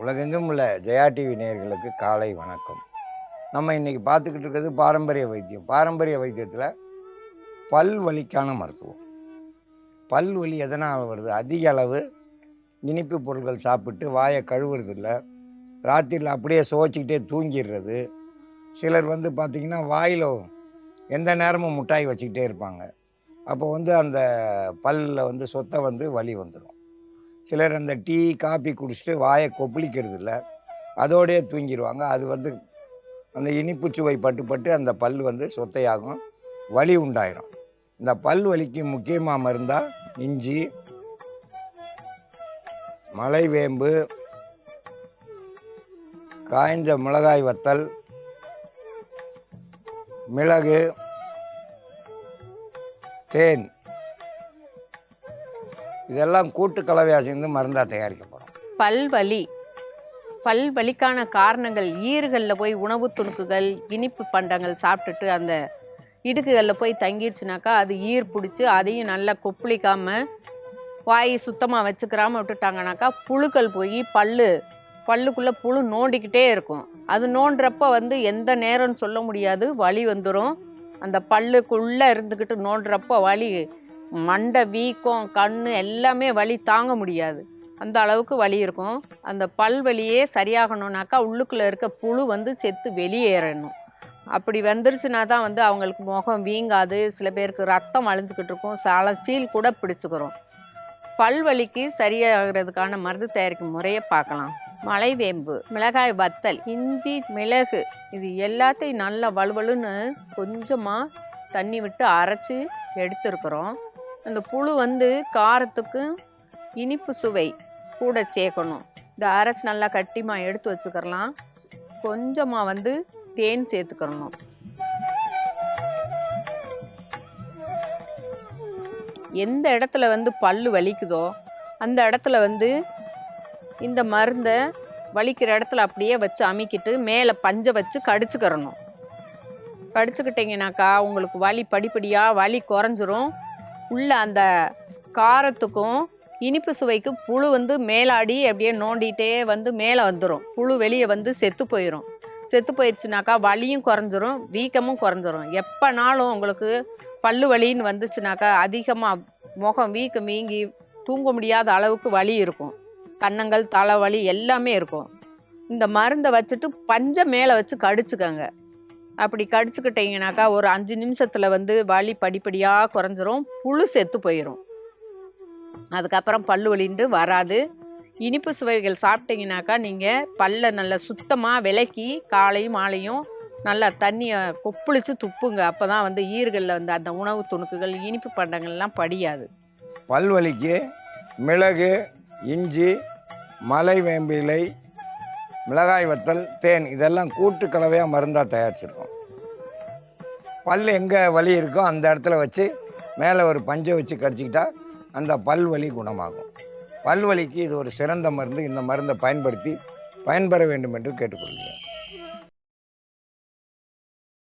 உலகெங்கும் உள்ள ஜெயா டிவி நேயர்களுக்கு காலை வணக்கம். நம்ம இன்னைக்கு பார்த்துக்கிட்டு இருக்கிறது பாரம்பரிய வைத்தியம். பாரம்பரிய வைத்தியத்தில் பல் வலிக்கான மருத்துவம். பல் வலி எதனால் வருது? அதிக அளவு இனிப்பு பொருட்கள் சாப்பிட்டு வாயை கழுவுறதில்ல. ராத்திரியில் அப்படியே சுவைச்சிக்கிட்டே தூங்கிடுறது. சிலர் வந்து பார்த்திங்கன்னா வாயில் எந்த நேரமும் முட்டாய் வச்சுக்கிட்டே இருப்பாங்க. அப்போ வந்து அந்த பல்லில் வந்து சொத்தை வந்து வலி வந்துடும் சிலர் அந்த டீ காபி குடிச்சிட்டு வாயை கொப்பளிக்கிறது இல்லை அதோடையே தூங்கிடுவாங்க அது வந்து அந்த இனிப்பு சுவை பட்டுப்பட்டு அந்த பல் வந்து சொத்தையாகும். வலி உண்டாயிரும். இந்த பல் வலிக்கு முக்கியமாக மருந்தா இஞ்சி மலைவேம்பு காய்ந்த மிளகாய் வத்தல் மிளகு தேன். இதெல்லாம் கூட்டு கலவையாக சேர்ந்து மருந்தாக தயாரிக்கப்படும். பல்வலி. பல்வலிக்கான காரணங்கள் ஈறுகளில் போய் உணவு துணுக்குகள் இனிப்பு பண்டங்கள் சாப்பிட்டுட்டு அந்த இடுக்குகளில் போய் தங்கிடுச்சுனாக்கா அது ஈர் பிடிச்சி அதையும் நல்லா கொப்பளிக்காம வாய் சுத்தமாக வச்சுக்கிறாம விட்டுட்டாங்கனாக்கா புழுக்கள் போய் பல்லு பல்லுக்குள்ளே புழு நோண்டிக்கிட்டே இருக்கும். அது நோண்டுறப்ப வந்து எந்த நேரம்னு சொல்ல முடியாது. வலி வந்துடும் அந்த பல்லுக்குள்ளே இருந்துக்கிட்டு நோண்டுறப்ப வலி மண்டை வீக்கம் கண் எல்லாமே வலி தாங்க முடியாது. அந்த அளவுக்கு வலி இருக்கும். அந்த பல் வலியே சரியாகணுன்னாக்கா உள்ளுக்குள்ளே இருக்க புழு வந்து செத்து வெளியேறணும். அப்படி வந்துருச்சுன்னா தான் வந்து அவங்களுக்கு முகம் வீங்காது. சில பேருக்கு ரத்தம் அழிஞ்சுக்கிட்டு இருக்கும். சால சீல் கூட பிடிச்சிக்கிறோம். பல் வலிக்கு சரியாகிறதுக்கான மருந்து தயாரிக்கும் முறையை பார்க்கலாம். மலைவேம்பு மிளகாய் வத்தல் இஞ்சி மிளகு இது எல்லாத்தையும் நல்லா வலுவலுன்னு கொஞ்சமாக தண்ணி விட்டு அரைச்சி எடுத்துருக்குறோம். அந்த புழு வந்து காரத்துக்கு இனிப்பு சுவை கூட சேர்க்கணும். இந்த அரைச்சி நல்லா கட்டிமாக எடுத்து வச்சுக்கிறலாம். கொஞ்சமாக வந்து தேன் சேர்த்துக்கிறணும். எந்த இடத்துல வந்து பல்லு வலிக்குதோ அந்த இடத்துல வந்து இந்த மருந்தை வலிக்கிற இடத்துல அப்படியே வச்சு அமைக்கிட்டு மேலே பஞ்சை வச்சு கடிச்சுக்கிறணும். கடிச்சுக்கிட்டிங்கனாக்கா உங்களுக்கு வலி படிப்படியாக வலி குறைஞ்சிரும். உள்ள அந்த காரத்துக்கும் இனிப்பு சுவைக்கு புழு வந்து மேலாடி அப்படியே நோண்டிகிட்டே வந்து மேலே வந்துடும் புழு வெளியே வந்து செத்து போயிடும் செத்து போயிடுச்சுனாக்கா வலியும் குறைஞ்சிரும் வீக்கமும் குறைஞ்சிரும். எப்போனாலும் உங்களுக்கு பல்லு வலின்னு வந்துச்சுனாக்கா அதிகமாக முகம் வீக்கம் வீங்கி தூங்க முடியாத அளவுக்கு வலி இருக்கும். கன்னங்கள் தலைவலி எல்லாமே இருக்கும். இந்த மருந்தை வச்சுட்டு பஞ்சை மேலே வச்சு கடிச்சுக்கோங்க. அப்படி கடிச்சுக்கிட்டிங்கனாக்கா ஒரு அஞ்சு நிமிஷத்தில் வந்து வலி படிப்படியாக குறைஞ்சிரும் புழு செத்து போயிடும் அதுக்கப்புறம் பல்லு வலின்ட்டு வராது. இனிப்பு சுவைகள் சாப்பிட்டீங்கனாக்கா நீங்கள் பல்லை நல்லா சுத்தமாக விலக்கி காலையும் மாலையும் நல்லா தண்ணியை கொப்புளிச்சு துப்புங்க. அப்போ தான் வந்து ஈர்களில் வந்து அந்த உணவு துணுக்குகள் இனிப்பு பண்டங்கள்லாம் படியாது. பல் வலிக்கு மிளகு இஞ்சி மலை வேம்பிலை மிளகாய் வத்தல் தேன் இதெல்லாம் கூட்டு கலவையாக மருந்தாக தயாரிச்சிருக்கோம். பல் எங்கே வலி இருக்கோ அந்த இடத்துல வச்சு மேலே ஒரு பஞ்சை வச்சு கடிச்சிக்கிட்டா அந்த பல் வலி குணமாகும். பல் வலிக்கு இது ஒரு சிறந்த மருந்து. இந்த மருந்தை பயன்படுத்தி பயன்பெற வேண்டும் என்று கேட்டுக்கொள்கிறேன்.